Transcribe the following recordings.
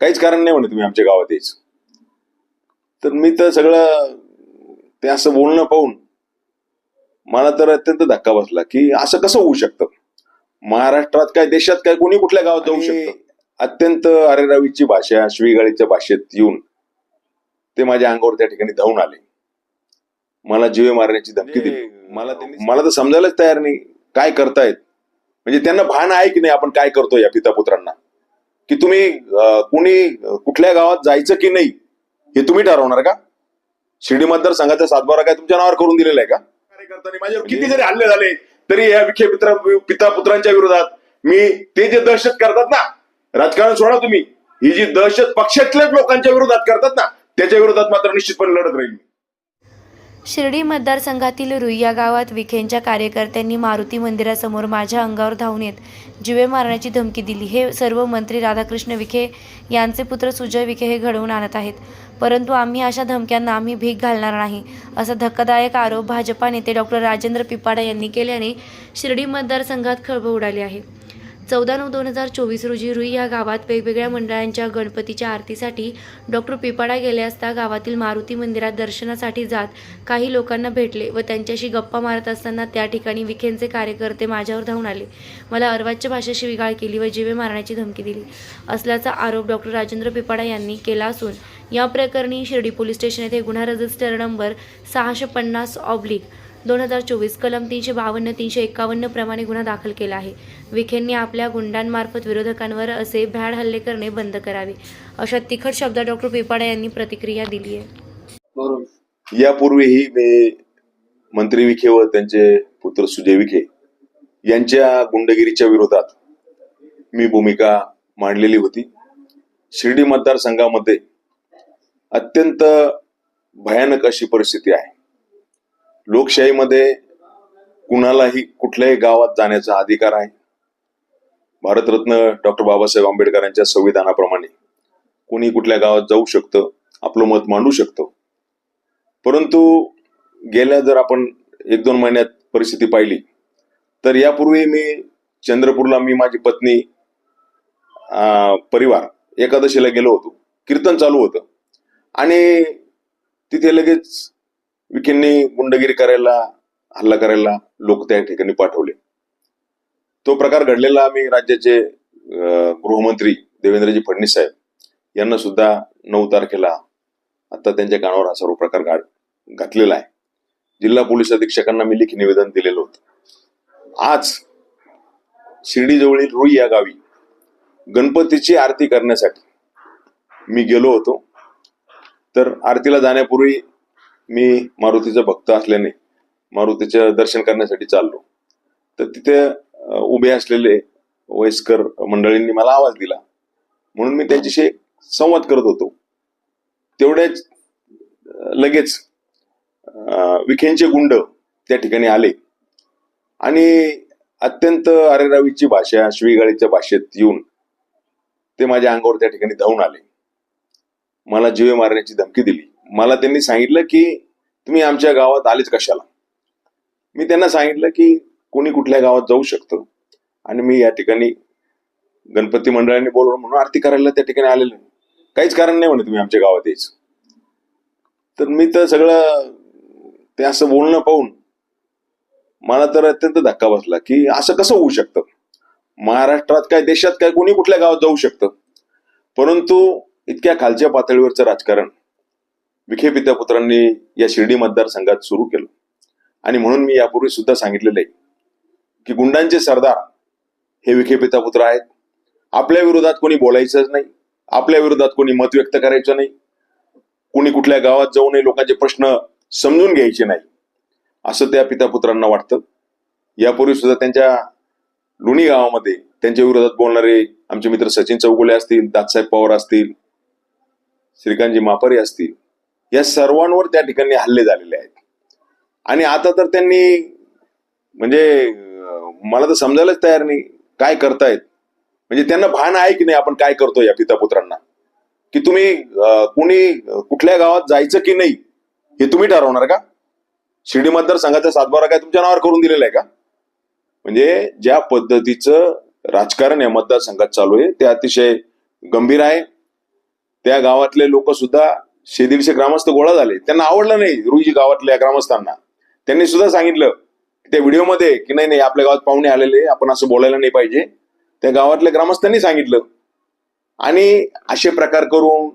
काहीच कारण नाही म्हणे तुम्ही आमच्या गावात यायचं. तर मी तर सगळं ते असं बोलणं पाहून मला तर अत्यंत धक्का बसला की असं कसं होऊ शकतं? महाराष्ट्रात काय देशात काय कोणी कुठल्या गावात जाऊ शकतं? अत्यंत अरेरावीची भाषा शिवीगाळीच्या भाषेत येऊन ते माझ्या अंगावर त्या ठिकाणी धावून आले. मला जीवे मारण्याची धमकी दिली. मला मला तर समजायलाच तयार नाही. काय करतायत? म्हणजे त्यांना भान आहे की नाही आपण काय करतो या पिता पुत्रांना की तुम्ही कुणी कुठल्या गावात जायचं की नाही हे तुम्ही ठरवणार का शिर्डी मतदारसंघाचा सातबारा काय तुमच्या नावावर करून दिलेला आहे का कार्यकर्त्यांनी माझ्यावर किती जरी हल्ले झाले तरी या विखे पित्रा पिता पुत्रांच्या विरोधात मी ते जे दहशत करतात ना राजकारण सोडा तुम्ही ही जी दहशत पक्षातल्याच लोकांच्या विरोधात करतात ना त्याच्या विरोधात मात्र निश्चितपणे लढत राहील. शिर्डी मतदारसंघातील रुईया गावात विखेंच्या कार्यकर्त्यांनी मारुती मंदिरासमोर माझ्या अंगावर धावून येत जिवे मारण्याची धमकी दिली. हे सर्व मंत्री राधाकृष्ण विखे यांचे पुत्र सुजय विखे हे घडवून आणत आहेत. परंतु आम्ही अशा धमक्यांना आम्ही भीक घालणार नाही असा धक्कादायक आरोप भाजपा नेते डॉक्टर राजेंद्र पिपाडा यांनी केल्याने शिर्डी मतदारसंघात खळबळ उडाली आहे. चौदा नऊ दोन हजार चोवीस रोजी रुई या गावात वेगवेगळ्या मंडळांच्या गणपतीच्या आरतीसाठी डॉक्टर पिपाडा गेले असता गावातील मारुती मंदिरात दर्शनासाठी जात काही लोकांना भेटले व त्यांच्याशी गप्पा मारत असताना त्या ठिकाणी विखेंचे कार्यकर्ते माझ्यावर धावून आले. मला अर्वाच्य भाषेशी विघाळ केली व जीवे मारण्याची धमकी दिली. असल्याचा आरोप डॉक्टर राजेंद्र पिपाडा यांनी केला असून या प्रकरणी शिर्डी पोलीस स्टेशन येथे गुन्हा रजिस्टर नंबर सहाशे पन्नास ऑब्लिक दोन हजार चोवीस कलम तीनशे बावन्न तीनशे एकावन्न प्रमाणे गुन्हा दाखल केला आहे. विखेंनी आपल्या गुंडांमार्फत विरोधकांवर असे भ्याड हल्ले करणे बंद करावे. अशा तिखट शब्दात डॉक्टर पिपाडा यांनी प्रतिक्रिया दिली आहे. यापूर्वीही मी मंत्री विखे व त्यांचे पुत्र सुजय विखे यांच्या गुंडगिरीच्या विरोधात मी भूमिका मांडलेली होती. शिर्डी मतदारसंघामध्ये अत्यंत भयानक अशी परिस्थिती आहे. लोकशाहीमध्ये कुणालाही कुठल्याही गावात जाण्याचा अधिकार आहे. भारतरत्न डॉक्टर बाबासाहेब आंबेडकर यांच्या संविधानाप्रमाणे कोणी कुठल्या गावात जाऊ शकतं आपलं मत मांडू शकतं. परंतु गेल्या जर आपण एक दोन महिन्यात परिस्थिती पाहिली तर यापूर्वी मी चंद्रपूरला मी माझी पत्नी परिवार एकादशीला गेलो होतो. कीर्तन चालू होतं. आणि तिथे लगेच विखेंनी गुंडगिरी करायला हल्ला करायला लोक त्या ठिकाणी पाठवले. तो प्रकार घडलेला आम्ही राज्याचे गृहमंत्री देवेंद्रजी फडणवीस साहेब यांना सुद्धा नऊ तारखेला आता त्यांच्या कानावर हा सर्व प्रकार घातलेला आहे. जिल्हा पोलीस अधीक्षकांना मी लेखी निवेदन दिलेलं होतं. आज शिर्डीजवळील रुई या गावी गणपतीची आरती करण्यासाठी मी गेलो होतो. तर आरतीला जाण्यापूर्वी मी मारुतीचा भक्त असल्याने मारुतीचं दर्शन करण्यासाठी चाललो. तर तिथे उभे असलेले वयस्कर मंडळींनी मला आवाज दिला. म्हणून मी त्यांच्याशी संवाद करत होतो. तेवढ्याच लगेच विखेंचे गुंड त्या ठिकाणी आले. आणि अत्यंत अरेरावीची भाषा शिवीगाळीच्या भाषेत येऊन ते माझ्या अंगावर त्या ठिकाणी धावून आले. मला जीवे मारण्याची धमकी दिली. मला त्यांनी सांगितलं की तुम्ही आमच्या गावात आलेच कशाला? मी त्यांना सांगितलं की कोणी कुठल्या गावात जाऊ शकतं. आणि मी या ठिकाणी गणपती मंडळाने बोलवलं म्हणून आरती करायला त्या ठिकाणी आलेलो काहीच कारण नाही म्हणे तुम्ही आमच्या गावात यायचं. तर मी तर सगळं ते असं बोलणं पाहून मला तर अत्यंत धक्का बसला की असं कसं होऊ शकतं? महाराष्ट्रात काय देशात काय कोणी कुठल्या गावात जाऊ शकतं? परंतु इतक्या खालच्या पातळीवरचं राजकारण विखे विद्यापुत्रांनी या शिर्डी मतदारसंघात सुरू केलं. आणि म्हणून मी यापूर्वी सुद्धा सांगितलेलं आहे की गुंडांचे सरदार हे विखे पितापुत्र आहेत. आपल्या विरोधात कोणी बोलायचंच नाही. आपल्या विरोधात कोणी मत व्यक्त करायचं नाही. कोणी कुठल्या गावात जाऊ नये लोकांचे प्रश्न समजून घ्यायचे नाही. असं त्या पितापुत्रांना वाटतं. यापूर्वी सुद्धा त्यांच्या लोणी गावामध्ये त्यांच्या विरोधात बोलणारे आमचे मित्र सचिन चौगुले असतील दादसाहेब पवार असतील श्रीकांतजी मापारे असतील या सर्वांवर त्या ठिकाणी हल्ले झालेले आहेत. आणि आता तर त्यांनी म्हणजे मला तर समजायलाच तयार नाही काय करतायत. म्हणजे त्यांना भान आहे की नाही आपण काय करतो या पिता पुत्रांना की तुम्ही कुणी कुठल्या गावात जायचं की नाही हे तुम्ही ठरवणार का? शिर्डी मतदारसंघाचा सातबारा काय तुमच्या नावावर करून दिलेला आहे का? म्हणजे ज्या पद्धतीचं राजकारण या मतदारसंघात चालू आहे ते अतिशय गंभीर आहे. त्या गावातले लोक सुद्धा शे दीडशे ग्रामस्थ गोळा झाले. त्यांना आवडलं नाही रुईजी गावातल्या ग्रामस्थांना. त्यांनी सुद्धा सांगितलं त्या व्हिडिओमध्ये की नाही नाही आपल्या गावात पाहुणे आलेले आपण असं बोलायला नाही पाहिजे. त्या गावातल्या ग्रामस्थांनी सांगितलं. आणि असे प्रकार करून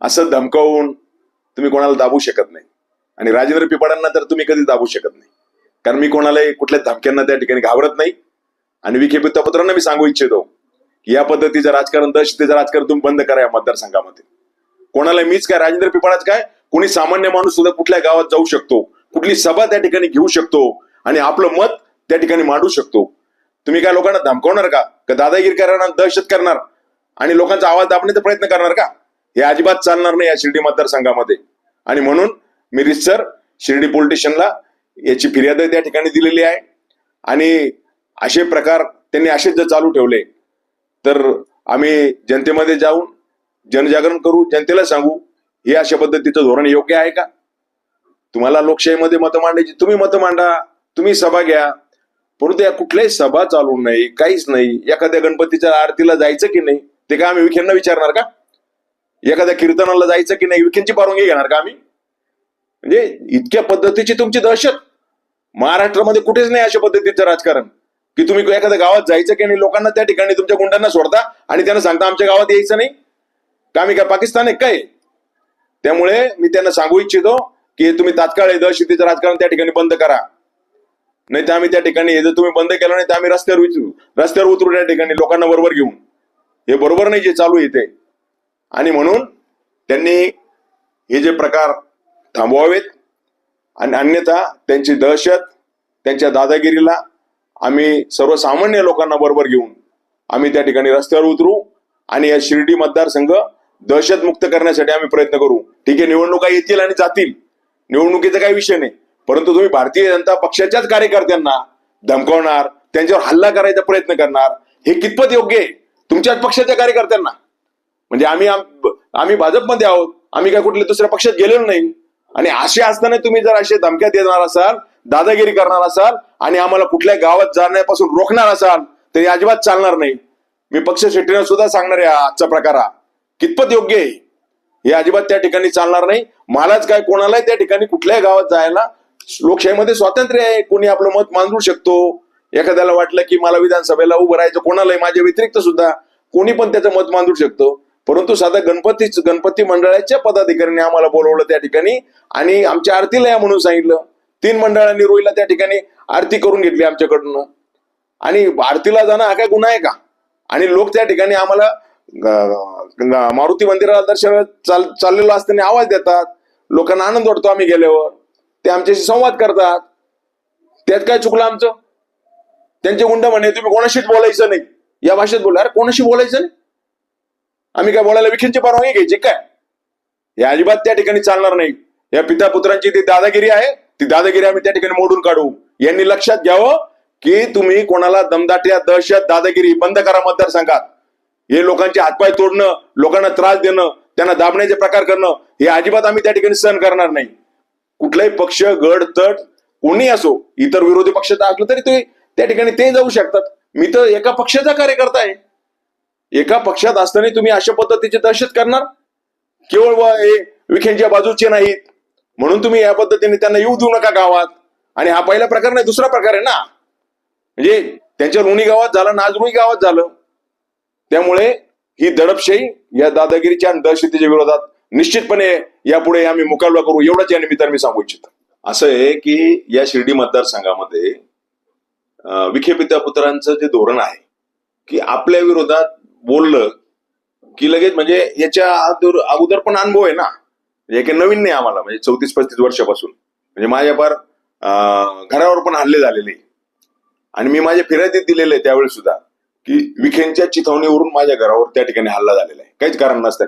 असं धमकावून तुम्ही कोणाला दाबू शकत नाही. आणि राजेंद्र पिपाडांना तर तुम्ही कधी दाबू शकत नाही. कारण मी कोणालाही कुठल्या धमक्यांना त्या ठिकाणी घाबरत नाही. आणि विखे वृत्तपत्रांना मी सांगू इच्छितो की या पद्धतीचं राजकारण दहशतीचं राजकारण तुम्ही बंद करा या मतदारसंघामध्ये. कोणाला मीच काय राजेंद्र पिपाळाच काय? कोणी सामान्य माणूस सुद्धा कुठल्या गावात जाऊ शकतो कुठली सभा त्या ठिकाणी घेऊ शकतो आणि आपलं मत त्या ठिकाणी मांडू शकतो. तुम्ही काय लोकांना धमकावणार का? का दादागिरी करणार दहशत करणार? आणि लोकांचा आवाज दाबण्याचा प्रयत्न करणार का? हे अजिबात चालणार नाही या शिर्डी मतदारसंघामध्ये. आणि म्हणून मी रिसर शिर्डी पोलीस याची फिर्याद त्या ठिकाणी दिलेली आहे. आणि असे प्रकार त्यांनी असेच जर चालू ठेवले तर आम्ही जनतेमध्ये जाऊन जनजागरण करू जनतेला सांगू हे अशा पद्धतीचं धोरण योग्य आहे का? तुम्हाला लोकशाहीमध्ये मतं मांडायची तुम्ही मतं मांडा तुम्ही सभा घ्या. परंतु या कुठल्याही सभा चालू नाही काहीच नाही. एखाद्या गणपतीच्या आरतीला जायचं की नाही ते का आम्ही विखेंना विचारणार का? एखाद्या कीर्तनाला जायचं की नाही विखेंची परवानगी घेणार का आम्ही? म्हणजे इतक्या पद्धतीची तुमची दहशत. महाराष्ट्रामध्ये कुठेच नाही अशा पद्धतीचं राजकारण. की तुम्ही एखाद्या गावात जायचं की नाही लोकांना त्या ठिकाणी तुमच्या गुंडांना सोडता आणि त्यांना सांगता आमच्या गावात यायचं नाही. का आम्ही काय पाकिस्तान आहे काय? त्यामुळे मी त्यांना सांगू इच्छितो की तुम्ही तात्काळ हे दहशतीचं राजकारण त्या ठिकाणी बंद करा. नाही तर आम्ही त्या ठिकाणी जर तुम्ही बंद केलं नाही तर आम्ही रस्त्यावर उतरू. रस्त्यावर उतरू त्या ठिकाणी लोकांना बरोबर घेऊन. हे बरोबर नाही जे चालू आहे ते. आणि म्हणून त्यांनी हे जे प्रकार थांबवावेत आणि अन्यथा त्यांची दहशत त्यांच्या दादागिरीला आम्ही सर्वसामान्य लोकांना बरोबर घेऊन आम्ही त्या ठिकाणी रस्त्यावर उतरू आणि या शिर्डी मतदारसंघ दहशत मुक्त करण्यासाठी आम्ही प्रयत्न करू. ठीक आहे निवडणुका येतील आणि जातील. निवडणुकीचा काही विषय नाही. परंतु तुम्ही भारतीय जनता पक्षाच्याच कार्यकर्त्यांना धमकावणार त्यांच्यावर हल्ला करायचा प्रयत्न करणार हे कितपत योग्य आहे? तुमच्याच पक्षाच्या कार्यकर्त्यांना. म्हणजे आम्ही आम्ही भाजपमध्ये आहोत आम्ही काय कुठल्या दुसऱ्या पक्षात गेलेलो नाही. आणि असे असताना तुम्ही जर असे धमक्या देणार असाल दादागिरी करणार असाल आणि आम्हाला कुठल्या गावात जाण्यापासून रोखणार असाल तर अजिबात चालणार नाही. मी पक्ष शेट्टीला सुद्धा सांगणार आहे आजचा प्रकार हा. कितपत योग्य आहे? हे अजिबात त्या ठिकाणी चालणार नाही. मलाच काय कोणालाही त्या ठिकाणी कुठल्याही गावात जायला लोकशाहीमध्ये स्वातंत्र्य आहे. कोणी आपलं मत मांडू शकतो. एखाद्याला वाटलं की मला विधानसभेला उभं राहायचं कोणालाही माझ्या व्यतिरिक्त सुद्धा कोणी पण त्याचं मत मांडू शकतो. परंतु साधा गणपती गणपती मंडळाच्या पदाधिकाऱ्यांनी आम्हाला बोलवलं त्या ठिकाणी आणि आमच्या आरतीला या म्हणून सांगितलं. तीन मंडळांनी रोईला त्या ठिकाणी आरती करून घेतली आमच्याकडनं. आणि आरतीला जाणं हा काय गुन्हा आहे का? आणि लोक त्या ठिकाणी आम्हाला मारुती मंदिराला दर्शन चाल चाललेलो असताना आवाज देतात. लोकांना आनंद वाटतो आम्ही गेल्यावर. ते आमच्याशी संवाद करतात. त्यात काय चुकलं आमचं? त्यांचे गुंड म्हणे तुम्ही कोणाशीच बोलायचं नाही. या भाषेत बोला अरे कोणाशी बोलायचं नाही. आम्ही काय बोलायला विखेंची परवानगी घ्यायची काय? हे अजिबात त्या ठिकाणी चालणार नाही. या पिता पुत्रांची ती दादागिरी आहे ती दादागिरी आम्ही त्या ठिकाणी मोडून काढू. यांनी लक्षात घ्यावं की तुम्ही कोणाला दमदाट्या दहशत दादागिरी बंद करा मतदारसंघात. हे लोकांचे हातपाय तोडणं लोकांना त्रास देणं त्यांना दाबण्याचे प्रकार करणं हे अजिबात आम्ही त्या ठिकाणी सहन करणार नाही. कुठलाही पक्ष गड तट कोणी असो इतर विरोधी पक्षाचा असलं तरी ते त्या ठिकाणी ते जाऊ शकतात. मी तर एका पक्षाचा कार्यकर्ता आहे. एका पक्षात असताना तुम्ही अशा पद्धतीची दहशत करणार? केवळ व हे विखेंच्या बाजूचे नाहीत. म्हणून तुम्ही या पद्धतीने त्यांना येऊ देऊ नका गावात. आणि हा पहिला प्रकार नाही दुसरा प्रकार आहे ना. म्हणजे त्यांच्या लोणी गावात झालं नाजरुई रुई गावात झालं. त्यामुळे ही दडपशाही या दादागिरीच्या आणि दहशतीच्या विरोधात निश्चितपणे यापुढे आम्ही मुकाबला करू. एवढाच या निमित्ताने मी सांगू इच्छितो. असं आहे की या शिर्डी मतदारसंघामध्ये विखे पित्यापुत्रांचं जे धोरण आहे की आपल्या विरोधात बोललं की लगेच म्हणजे याच्या अगोदर अगोदर पण अनुभव आहे ना. म्हणजे हे काही नवीन नाही आम्हाला म्हणजे चौतीस पस्तीस वर्षापासून. म्हणजे माझ्या फार घरावर पण हल्ले झालेले. आणि मी माझ्या फिर्यादीत दिलेले त्यावेळी त्यावेळेस सुद्धा. की विखेंच्या चिथावणीवरून माझ्या घरावर त्या ठिकाणी हल्ला झालेला आहे. काहीच कारण नसतं.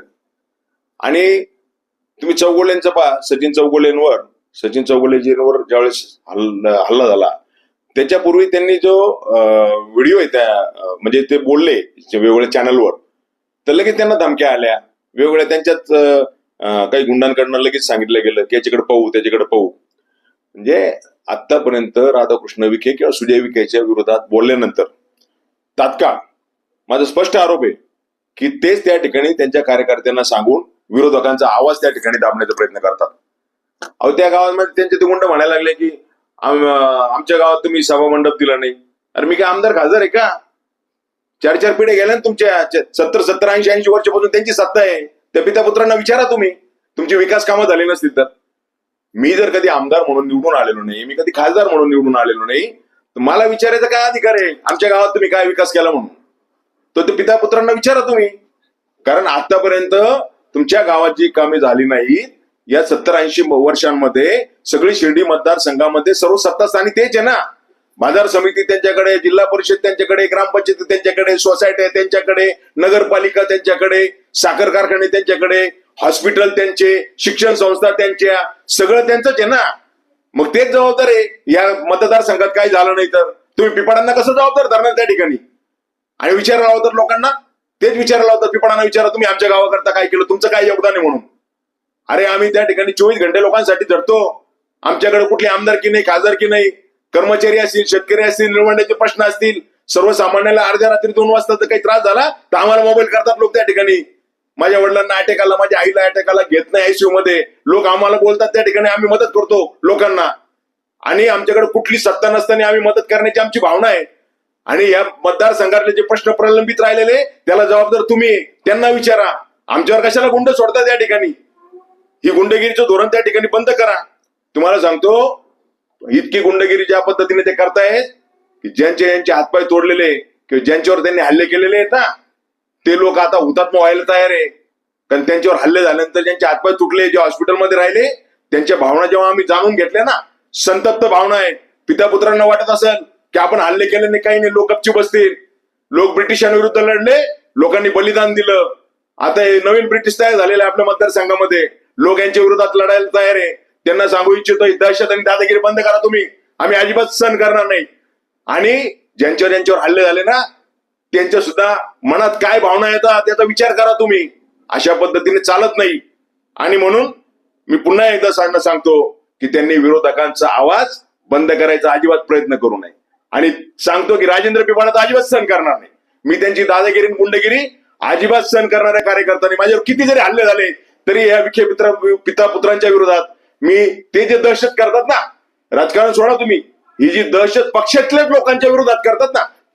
आणि तुम्ही चौगुलेंचं पहा सचिन चौगुलेंवर सचिन चौगुलेजींवर ज्यावेळेस हल्ला हल्ला झाला त्याच्यापूर्वी त्यांनी जो व्हिडिओ आहे त्या म्हणजे ते बोलले वेगवेगळ्या चॅनलवर तर लगेच त्यांना धमक्या आल्या. वेगवेगळ्या त्यांच्यात काही गुंडांकडनं लगेच सांगितलं गेलं की याच्याकडे पाहू त्याच्याकडे पाहू. म्हणजे आतापर्यंत राधाकृष्ण विखे किंवा सुजय विखेच्या विरोधात बोलल्यानंतर तात्काळ. माझा स्पष्ट आरोप आहे की तेच त्या ठिकाणी त्यांच्या कार्यकर्त्यांना सांगून विरोधकांचा आवाज त्या ठिकाणी दाबण्याचा प्रयत्न करतात. अहो त्या गावामध्ये त्यांचे ते गुंड म्हणायला लागले की आमच्या गावात तुम्ही सभा मंडप दिला नाही. अरे मी काय आमदार खासदार आहे का? चार चार पिढ्या गेल्या ना तुमच्या सत्तर सत्तर ऐंशी ऐंशी वर्षापासून त्यांची सत्ता आहे. त्या पिता पुत्रांना विचारा तुम्ही. तुमची विकास कामं झाली नसतील तर. मी जर कधी आमदार म्हणून निवडून आलेलो नाही मी कधी खासदार म्हणून निवडून आलेलो नाही मला विचारायचा काय अधिकार आहे? आमच्या गावात तुम्ही काय विकास केला म्हणून? तर ते पिता पुत्रांना विचारा तुम्ही. कारण आतापर्यंत तुमच्या गावात जी कामे झाली नाहीत या सत्तर ऐंशी वर्षांमध्ये सगळी शिर्डी मतदारसंघामध्ये सर्व सत्तास्थानी तेच आहे ना. बाजार समिती त्यांच्याकडे जिल्हा परिषद त्यांच्याकडे ग्रामपंचायत त्यांच्याकडे सोसायटी त्यांच्याकडे नगरपालिका त्यांच्याकडे साखर कारखाने त्यांच्याकडे हॉस्पिटल त्यांचे शिक्षण संस्था त्यांच्या सगळं त्यांचंच आहे ना. मग तेच जबाबदार आहे. या मतदारसंघात काय झालं नाही तर. तुम्ही पिपाडांना कसं जबाबदार धरणार त्या ठिकाणी? आणि विचारायला होतं लोकांना? तेच विचारायला होतं पिपाडांना विचारा तुम्ही आमच्या गावाकरता काय केलं? तुमचं काय योगदान आहे म्हणून? अरे आम्ही त्या ठिकाणी चोवीस घंटे लोकांसाठी धरतो. आमच्याकडे कुठली आमदारकी नाही खासदारकी नाही? कर्मचारी असतील शेतकरी असतील निवडण्याचे प्रश्न असतील. सर्वसामान्याला अर्ध्या रात्री दोन वाजता जर काही त्रास झाला तर आम्हाला मोबाईल करतात लोक त्या ठिकाणी. माझ्या वडिलांना अटॅक आला माझ्या आईला अटॅक आला घेत नाही आयसीयू मध्ये. लोक आम्हाला बोलतात त्या ठिकाणी आम्ही मदत करतो लोकांना. आणि आमच्याकडे कुठली सत्ता नसताना आम्ही मदत करण्याची आमची भावना आहे. आणि या मतदारसंघातले जे प्रश्न प्रलंबित राहिलेले त्याला जबाबदार तुम्ही त्यांना विचारा. आमच्यावर कशाला गुंड सोडता त्या ठिकाणी? ही गुंडगिरीचं धोरण त्या ठिकाणी बंद करा. तुम्हाला सांगतो इतकी गुंडगिरी ज्या पद्धतीने ते करतायत की ज्यांचे यांचे हातपाय तोडलेले किंवा ज्यांच्यावर त्यांनी हल्ले केलेले आहेत ना ते लोक आता हुतात्मा व्हायला तयार आहे. कारण त्यांच्यावर हल्ले झाल्यानंतर ज्यांचे हातपाय तुटले जे हॉस्पिटलमध्ये राहिले त्यांच्या भावना जेव्हा आम्ही जाणून घेतल्या ना संतप्त भावना आहे पिता पुत्रांना वाटत असेल की आपण हल्ले केले नाही काही नाही लोक गपची बसतील. लोक ब्रिटिशांविरुद्ध लढले लोकांनी बलिदान दिलं. आता हे नवीन ब्रिटिश तयार झालेले आपल्या मतदारसंघामध्ये. लोक यांच्या विरोधात लढायला तयार आहे. त्यांना सांगू इच्छितो दहशत आणि दादागिरी बंद करा तुम्ही. आम्ही अजिबात सहन करणार नाही. आणि ज्यांच्यावर ज्यांच्यावर हल्ले झाले ना त्यांच्या सुद्धा मनात काय भावना येतात त्याचा विचार करा तुम्ही. अशा पद्धतीने चालत नाही. आणि म्हणून मी पुन्हा एकदा सांगणं सांगतो की त्यांनी विरोधकांचा आवाज बंद करायचा अजिबात प्रयत्न करू नये. आणि सांगतो की राजेंद्र पिपाणाचा अजिबात सहन करणार नाही. मी त्यांची दादागिरी आणि गुंडगिरी अजिबात सहन करणाऱ्या कार्यकर्त्यांनी माझ्यावर किती जरी हल्ले झाले तरी या विखे पित्रा पिता पुत्रांच्या विरोधात मी ते जे दहशत करतात ना राजकारण सोडा तुम्ही. ही जी दहशत पक्षातल्याच लोकांच्या विरोधात करतात ना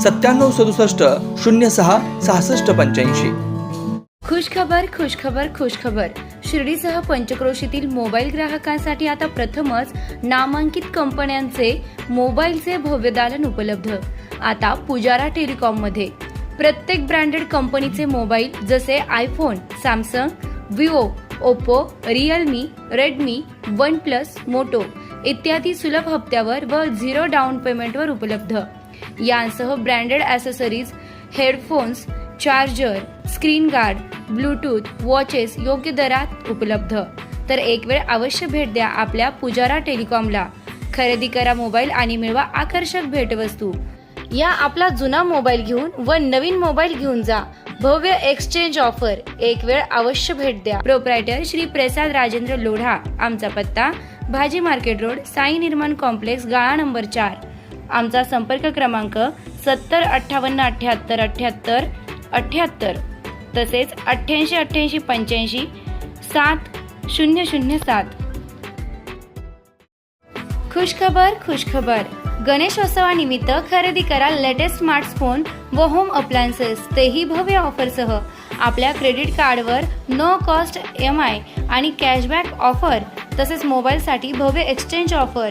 सत्त्याण्णव सदुसष्ट शून्य सहा सहासष्ट पंच्याऐंशी. खुशखबर खुशखबर खुशखबर. शिर्डीसह पंचक्रोशीतील मोबाईल ग्राहकांसाठी आता प्रथमच नामांकित कंपन्यांचे मोबाईलचे भव्य दालन उपलब्ध. आता पुजारा टेलिकॉममध्ये. प्रत्येक ब्रँडेड कंपनीचे मोबाईल जसे iPhone Samsung Vivo Oppo Realme Redmi OnePlus Moto इत्यादी सुलभ हप्त्यावर व झिरो डाऊन पेमेंटवर उपलब्ध. यांसह branded accessories headphones charger screen guard Bluetooth watches योग्य दरात उपलब्ध. तर एक वेळ अवश्य भेट द्या आपल्या पुजारा टेलिकॉमला. खरेदी करा मोबाईल आणि मिळवा आकर्षक भेटवस्तू. या आपला जुना मोबाईल घेऊन व नवीन मोबाईल घेऊन जा. भव्य एक्सचेंज ऑफर एक वेळ अवश्य भेट द्या. प्रोप्रायटर श्री प्रसाद राजेंद्र लोढा. आमचा पत्ता भाजी मार्केट रोड साई निर्माण कॉम्प्लेक्स गाळा नंबर चार. आमचा संपर्क क्रमांक सत्तर अठ्ठावन्न अठ्ठ्याहत्तर अठ्ठ्याहत्तर अठ्ठ्याहत्तर तसेच अठ्ठ्याऐंशी अठ्ठ्याऐंशी पंच्याऐंशी सात शून्य शून्य सात. खुशखबर खुशखबर. गणेशोत्सवानिमित्त खरेदी करा लेटेस्ट स्मार्टफोन व होम अप्लायन्सेस तेही भव्य ऑफरसह. आपल्या क्रेडिट कार्डवर नो कॉस्ट एम आय आणि कॅशबॅक ऑफर तसेच मोबाईलसाठी भव्य एक्सचेंज ऑफर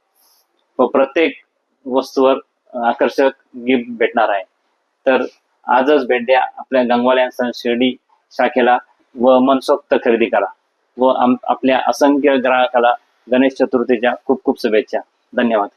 प्रत्येक वस्तूवर आकर्षक गिफ्ट भेटणार आहे. तर आजच भेट द्या आपल्या गंगवाल्या शिर्डी शाखेला व मनसोक्त खरेदी करा व आपल्या असंख्य ग्राहकाला गणेश चतुर्थीच्या खूप खूप शुभेच्छा. धन्यवाद.